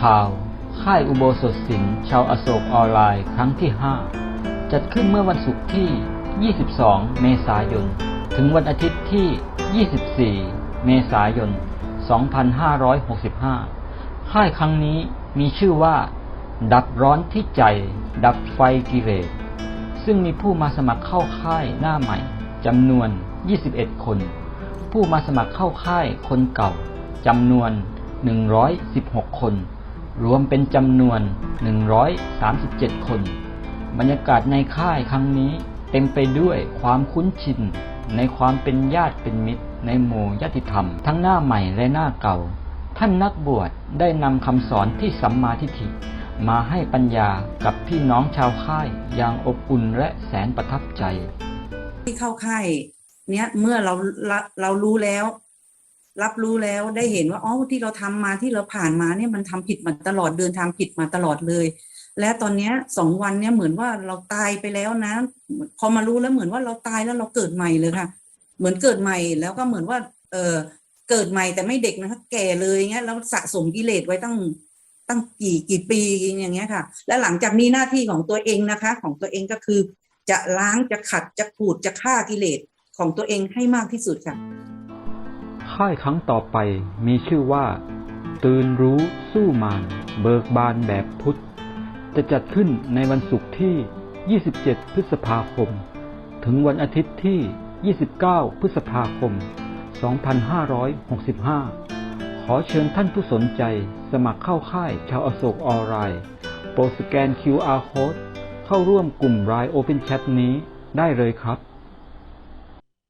ข่าว ค่ายอุโบสถศิลป์ชาวอโศกออนไลน์ครั้งที่ 5 จัดขึ้นเมื่อวันศุกร์ที่ 22 เมษายน ถึงวันอาทิตย์ที่ 24 เมษายน 2565 ค่ายครั้งนี้มีชื่อว่า ดับร้อนที่ใจ ดับไฟกิเลสซึ่งมีผู้มาสมัครเข้าค่ายหน้าใหม่จำนวน 21 คน ผู้มาสมัครเข้าค่ายคนเก่าจำนวน 116 คน รวมเป็นจำนวน 137 คน บรรยากาศในค่ายครั้งนี้เต็มไปด้วยความคุ้นชิน ในความเป็นญาติเป็นมิตร ในหมู่ญาติธรรม ทั้งหน้าใหม่และหน้าเก่า ท่านนักบวชได้นำคำสอนที่สัมมาทิฏฐิมาให้ปัญญากับพี่น้องชาวค่ายอย่างอบอุ่นและแสนประทับใจ ที่เข้าค่ายเนี้ยเมื่อเราเราเรารู้แล้ว รับรู้แล้วได้เห็นว่าอ๋อที่เราทำมาที่เราผ่านมาเนี่ยมันทำผิดมาตลอดเดินทางผิดมาตลอดเลย และตอนนี้สองวันเนี่ยเหมือนว่าเราตายไปแล้วนะ พอมารู้แล้วเหมือนว่าเราตายแล้วเราเกิดใหม่เลยค่ะ เหมือนเกิดใหม่แล้วก็เหมือนว่า เออเกิดใหม่แต่ไม่เด็กนะคะแก่เลยเงี้ยแล้วสะสมกิเลสไว้ตั้งตั้งกี่กี่ปีอย่างเงี้ยค่ะ และหลังจากนี้หน้าที่ของตัวเองนะคะ ของตัวเองก็คือ จะล้างจะขัดจะขูดจะฆ่ากิเลสของตัวเองให้มากที่สุดค่ะ ค่ายครั้งต่อไปมีชื่อว่า ตื่นรู้สู้มารเบิกบานแบบพุทธ จะจัดขึ้นในวันศุกร์ที่ 27 พฤษภาคม ถึงวันอาทิตย์ที่ 29 พฤษภาคม 2565 ขอเชิญท่านผู้สนใจสมัครเข้าค่ายชาวอโศกออนไลน์โปรดสแกน QR Code เข้าร่วมกลุ่ม Line Open Chat นี้ได้เลยครับ